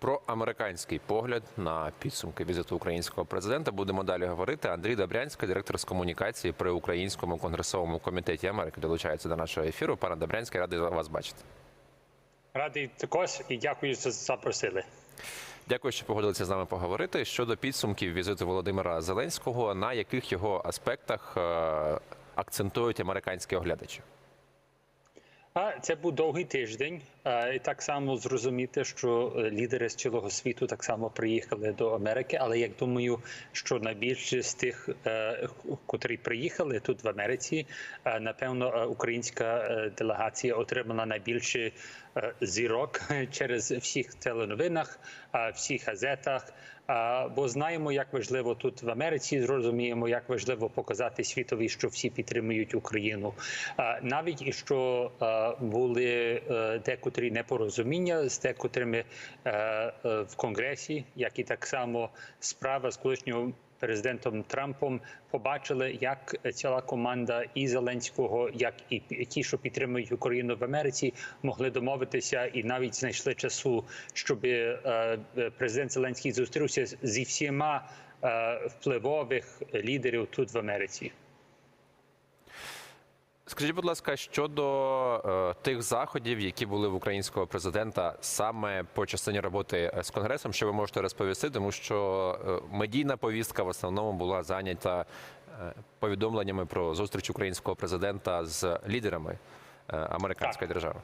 Про американський погляд на підсумки візиту українського президента будемо далі говорити. Андрій Добрянський, директор з комунікації при українському конгресовому комітеті Америки, долучається до нашого ефіру. Пане Добрянський, радий вас бачити. Радий також і дякую, що запросили. Дякую, що погодилися з нами поговорити щодо підсумків візиту Володимира Зеленського. На яких його аспектах е, акцентують американські оглядачі? Це був довгий тиждень. Е, І так само зрозуміти, що е, лідери з цілого світу так само приїхали до Америки. Але я думаю, що найбільше з тих, е, котрі приїхали тут в Америці, напевно, українська делегація отримала найбільше зірок через всіх теленовинах, всіх газетах. Бо знаємо, як важливо тут в Америці, зрозуміємо, як важливо показати світові, що всі підтримують Україну. Навіть і що були е, декотрі непорозуміння з декотрими е, е, в Конгресі, як і так само справа з колишнього президентом Трампом побачили, як ціла команда і Зеленського, як і ті, що підтримують Україну в Америці, могли домовитися і навіть знайшли часу, щоб е, президент Зеленський зустрівся зі всіма впливових лідерів тут в Америці. Скажіть, будь ласка, щодо е, тих заходів, які були в українського президента саме по частині роботи з конгресом, що ви можете розповісти, тому що е, медійна повістка в основному була зайнята е, повідомленнями про зустріч українського президента з лідерами е, американської держави.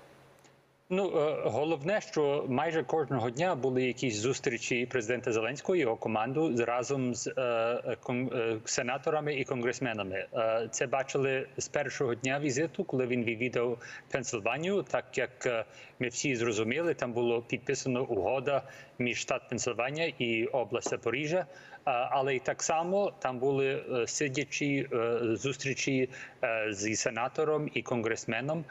Ну е, головне, що майже кожного дня були якісь зустрічі президента Зеленського і його команду разом з е, кон- е, сенаторами і конгресменами. Е, Це бачили з першого дня візиту, коли він відвідав Пенсильванію. Так як е, ми всі зрозуміли, там було підписано угода між штат Пенсильванія і область Запоріжжя. Але й так само там були е, сидячі е, зустрічі е, зі сенатором і конгресменом.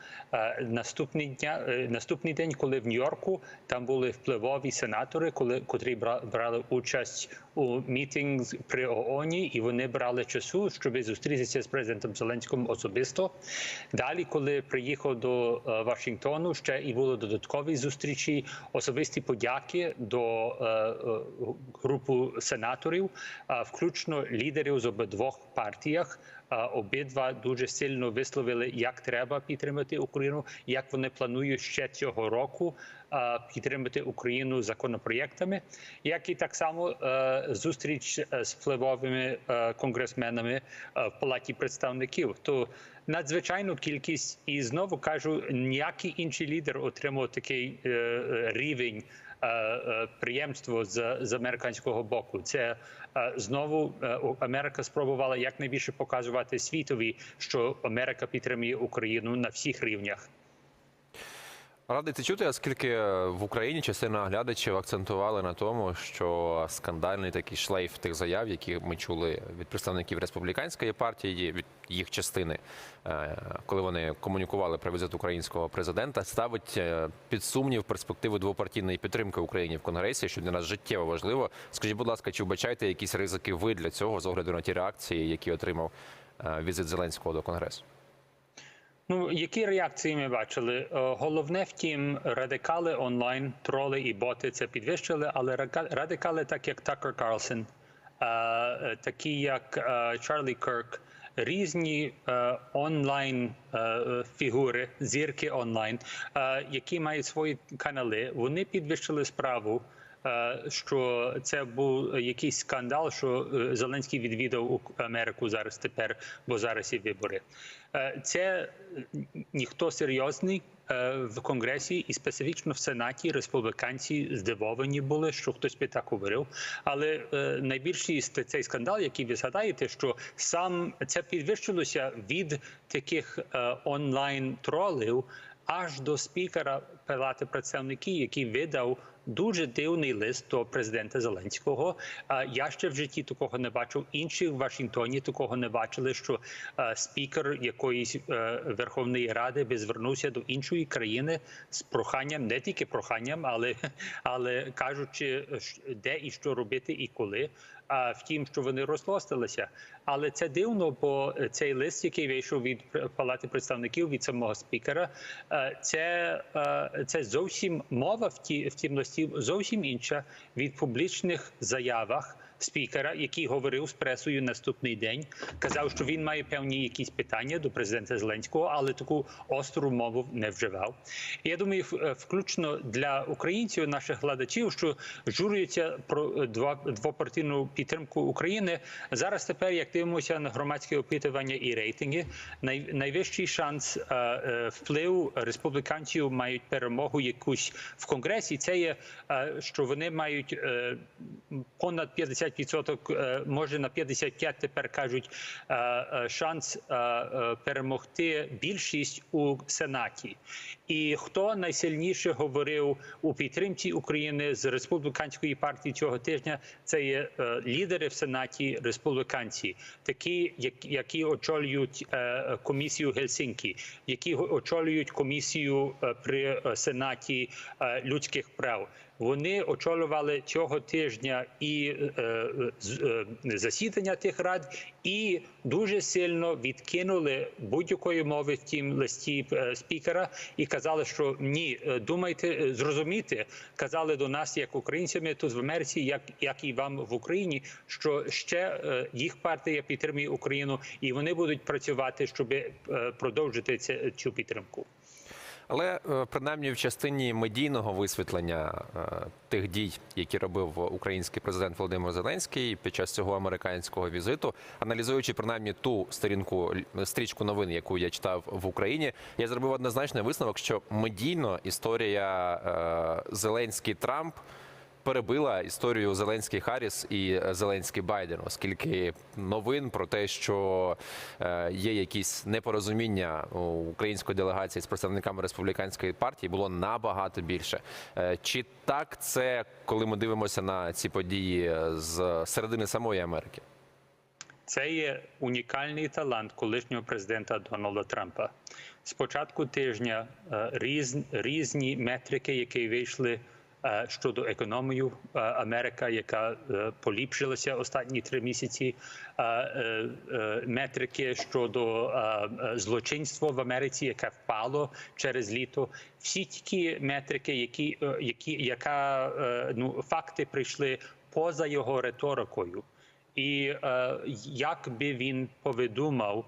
Наступний дня наступний день, коли в Нью-Йорку там були впливові сенатори, коли котрі брали участь у мітинг при ООН, і вони брали часу, щоб зустрітися з президентом Зеленським особисто. Далі, коли приїхав до Вашингтону, ще і були додаткові зустрічі, особисті подяки до е, сенаторів, е, включно лідерів з обидвох партіях. Обидва дуже сильно висловили, як треба підтримати Україну, як вони планують ще цього року підтримати Україну законопроєктами, як і так само зустріч з впливовими конгресменами в палаті представників. То надзвичайну кількість, і знову кажу, ніякий інший лідер отримав такий е, е, рівень е, приємство з, з американського боку. Це знову Америка спробувала якнайбільше показувати світові, що Америка підтримує Україну на всіх рівнях. Радий це чути, оскільки в Україні частина глядачів акцентували на тому, що скандальний такий шлейф тих заяв, які ми чули від представників республіканської партії, від їх частини, е, коли вони комунікували про візит українського президента, ставить е, під сумнів перспективу двопартійної підтримки Україні в Конгресі, що для нас життєво важливо. Скажіть, будь ласка, чи вбачаєте якісь ризики ви для цього з огляду на ті реакції, які отримав е, візит Зеленського до Конгресу? Ну, які реакції ми бачили? Е, Головне, втім, радикали онлайн, троли і боти це підвищили, але радикали, так як Такер Карлсон, е, е, такі як е, Чарлі Кирк, різні е, онлайн е, е, фігури, зірки онлайн, е, які мають свої канали, вони підвищили справу. Е, Що це був якийсь скандал, що е, Зеленський відвідав Америку зараз тепер, бо зараз є вибори. Е, Це ніхто серйозний в конгресі і специфічно в сенаті республіканці здивовані були, що хтось би так говорив. Але найбільший цей скандал, який ви згадаєте, що сам це підвищилося від таких онлайн тролів аж до спікера Палати представників, який видав дуже дивний лист до президента Зеленського. Е, Я ще в житті такого не бачив. Інші в Вашингтоні такого не бачили. Що е, спікер якоїсь е, Верховної Ради би звернувся до іншої країни з проханням, не тільки проханням, але але кажучи, де і що робити, і коли. а в тім, що вони розлостилися. Але це дивно, бо цей лист, який вийшов від Палати представників від самого спікера, це, це зовсім мова в ті в тім листі зовсім інша від публічних заявах. Спікера, який говорив з пресою наступний день, казав, що він має певні якісь питання до президента Зеленського, але таку остру мову не вживав. Я думаю, е, включно для українців, наших глядачів, що журюються про е, двопартійну підтримку України. Зараз тепер, як дивимося на громадське опитування і рейтинги, найвищий шанс е, е, республіканців мають перемогу якусь в конгресі. Це є, що вони мають понад 50%, е, може на 55 тепер кажуть е, е, шанс перемогти більшість у сенаті. І хто найсильніше говорив у підтримці України з республіканської партії цього тижня? Це є лідери в сенаті республіканці, такі, як- які очолюють комісію Гельсінкі, які очолюють комісію при сенаті людських прав. Вони очолювали цього тижня і е, е, засідання тих рад, і дуже сильно відкинули будь-якої мови в тім листі е, спікера і казали, що ні, е, думайте, е, зрозуміти, казали до нас, як українцями тут в Америці, як, як і вам в Україні, що ще їх партія підтримує Україну, і вони будуть працювати, щоб продовжити це, цю підтримку. Але е, принаймні в частині медійного висвітлення е, тих дій, які робив український президент Володимир Зеленський під час цього американського візиту, аналізуючи принаймні ту сторінку стрічку новин, яку я читав в Україні, я зробив однозначний висновок, що медійно історія е, Зеленський Трамп. Перебила історію Зеленський Харріс і Зеленський Байден, оскільки новин про те, що е, є якісь непорозуміння у української делегації з представниками республіканської партії, було набагато більше. Е, Чи так це, коли ми дивимося на ці події з середини самої Америки? Це є унікальний талант колишнього президента Дональда Трампа. З початку тижня е, різні метрики, які вийшли е, щодо економії Америка, яка е, поліпшилася останні три місяці. е, е, Метрики щодо злочинства в Америці, яке впало через літо. Всі ті метрики, які, які яка ну факти прийшли поза його риторикою. І як би він повідомав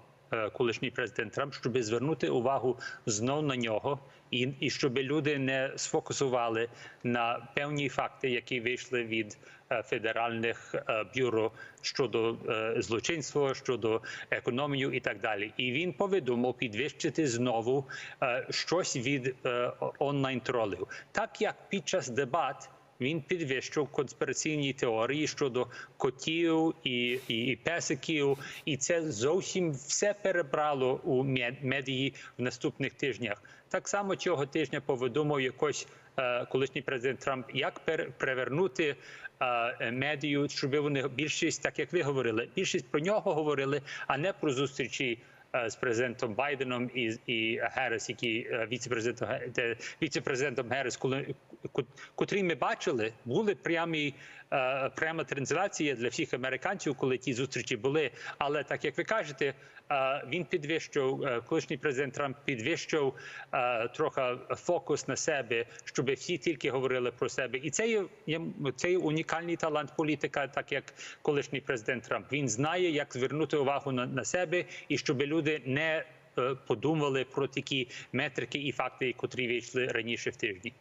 колишній президент Трамп, щоб звернути увагу знов на нього, і, і щоб люди не сфокусували на певні факти, які вийшли від е, федеральних е, бюро щодо е, злочинства, щодо економії і так далі. І він повідомив підвищити знову е, щось від е, онлайн тролів, так як під час дебат. Він підвищив конспіраційні теорії щодо котів і, і, і песиків, і це зовсім все перебрало у медії в наступних тижнях. Так само цього тижня повідомив якось е, колишній президент Трамп, як пер, перевернути е, медію, щоб вони більшість, так як ви говорили, більшість про нього говорили, а не про зустрічі з президентом Байденом і, і Геррес, який е, віце-президентом віце-президентом Геррес, коли ко- котрі ми бачили, були прямі е, пряма транслація для всіх американців, коли ті зустрічі були. Але так як ви кажете, е, він підвищив е, колишній президент Трамп підвищив е, трохи фокус на себе, щоб всі тільки говорили про себе. І це є це є унікальний талант політика, так як колишній президент Трамп. Він знає, як звернути увагу на, на себе, і щоб люди не е, подумали про такі метрики і факти, котрі вийшли раніше в тижні.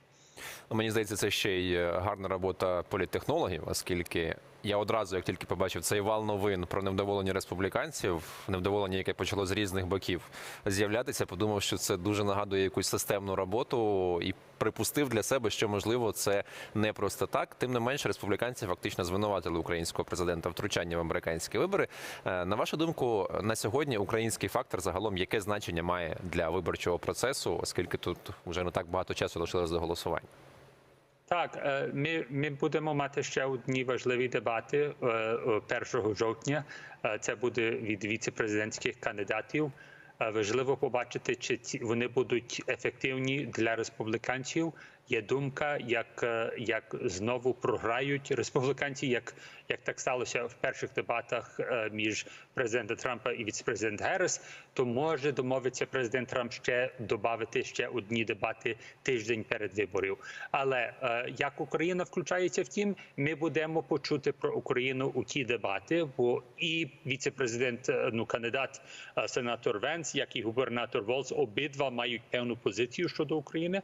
Ну, Мені здається, це ще й гарна робота політтехнологів, оскільки я одразу, як тільки побачив цей вал новин про невдоволення республіканців, невдоволення, яке почало з різних боків з'являтися, подумав, що це дуже нагадує якусь системну роботу і припустив для себе, що можливо це не просто так. Тим не менш, республіканці фактично звинуватили українського президента втручання в американські вибори. Е, На вашу думку, на сьогодні український фактор загалом яке значення має для виборчого процесу, оскільки тут вже не так багато часу лишилось до голосування? Так, е, ми, ми будемо мати ще одні важливі дебати е, е, 1 жовтня. Е, Це буде від віцепрезидентських кандидатів. Е, Важливо побачити, чи ці вони будуть ефективні для республіканців, Є думка, як, е, як знову програють республіканці, як, як так сталося в перших дебатах е, між президентом Трампа і віцепрезидент Геррес, то може домовитися президент Трамп ще додати ще одні дебати тиждень перед виборів. Але е, як Україна включається в тім, ми будемо почути про Україну у ті дебати, бо і віцепрезидент, ну кандидат сенатор Венс, як і губернатор Волц, обидва мають певну позицію щодо України.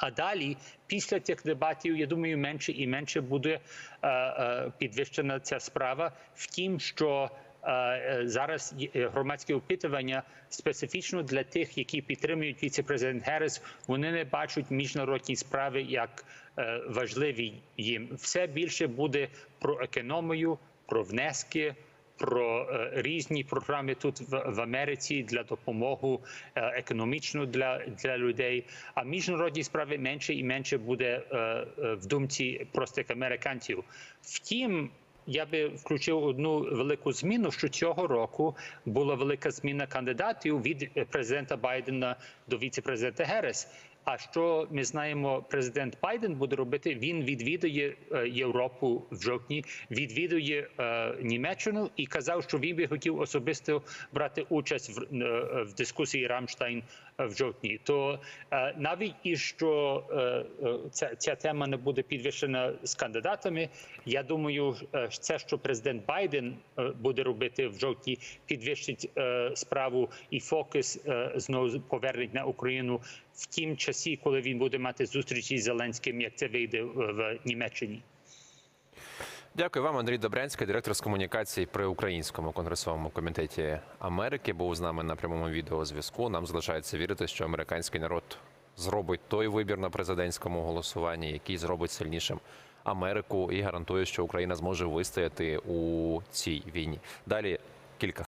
А далі, після тих дебатів, я думаю, менше і менше буде е, е, підвищена ця справа. Втім, що е, е, зараз е, громадське опитування специфічно для тих, які підтримують віце-президент Герес, вони не бачать міжнародні справи як е, важливі їм. Все більше буде про економію, про внески про е, різні програми тут в, Америці для допомоги е, економічну для, для людей. А міжнародні справи менше і менше буде е, в думці простих американців. Втім. Я би включив одну велику зміну, що цього року була велика зміна кандидатів від президента Байдена до віце-президента Герес. А що ми знаємо, президент Байден буде робити? Він відвідує е, Європу в жовтні, відвідує е, Німеччину і казав, що він би хотів особисто брати участь в, е, в дискусії Рамштайн в жовтні. То навіть і що ця, ця тема не буде підвищена з кандидатами. Я думаю, це, що президент Байден буде робити в жовтні, підвищить справу і фокус знову повернуть на Україну в тім часі, коли він буде мати зустрічі з Зеленським, як це вийде в в Німеччині. Дякую вам, Андрій Добрянський, директор з комунікації при українському конгресовому комітеті Америки. Був з нами на прямому відеозв'язку. Нам залишається вірити, що американський народ зробить той вибір на президентському голосуванні, який зробить сильнішим Америку і гарантує, що Україна зможе вистояти у цій війні. Далі кілька